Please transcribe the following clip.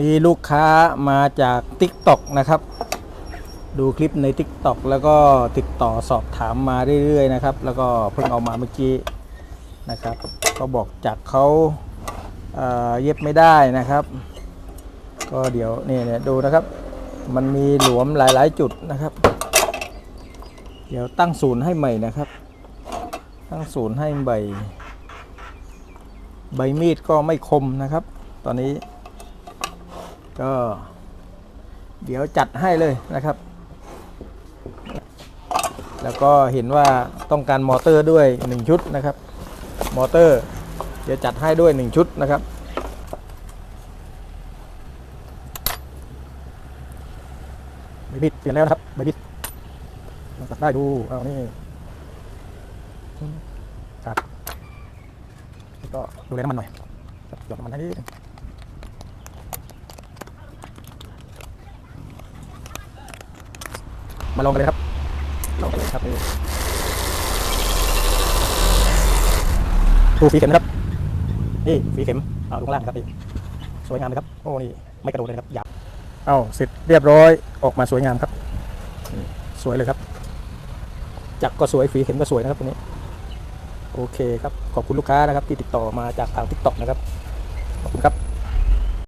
นี่ลูกค้ามาจาก Tik t o อกนะครับ ดูคลิปใน Tik t o อกแล้วก็ติดต่อสอบถามมาเรื่อยๆนะครับ แล้วก็เพิ่งเอามาเมื่อกี้นะครับ ก็บอกจากเขาเอ่อเย็บไม่ได้นะครับ ก็เดี๋ยวนี่เนี่ยดูนะครับ มันมีหลวมหลายๆจุดนะครับ เดี๋ยวตั้งศูนย์ให้ใหม่นะครับ ตั้งศูนย์ให้ใบ ใบมีดก็ไม่คมนะครับ ตอนนี้ ก็ เดี๋ยวจัดให้เลยนะครับ แล้วก็เห็นว่าต้องการมอเตอร์ด้วย 1 ชุดนะครับ มอเตอร์ เดี๋ยวจัดให้ด้วย 1 ชุดนะครับใบบิดเปลี่ยนแล้วครับใบบิดตัดได้ดูเอานี่ครับก็ดูแลน้ำมันหน่อยหยอดน้ำมันให้นิดนึง มาลองกันเลยครับลองกันเลยครับนี่ดูฝีเข็มนะครับ นี่ฝีเข็มเอาลงล่างนะครับนี่สวยงามเลยครับ โอ้ นี่ ไม่กระโดดเลยครับหยาบเอาเสร็จเรียบร้อย ออกมาสวยงามครับ สวยเลยครับ จักก็สวย ฝีเข็มก็สวยนะครับตรงนี้ โอเคครับ ขอบคุณลูกค้านะครับ ที่ติดต่อมาจากทางทิกตอกนะครับ ขอบคุณครับ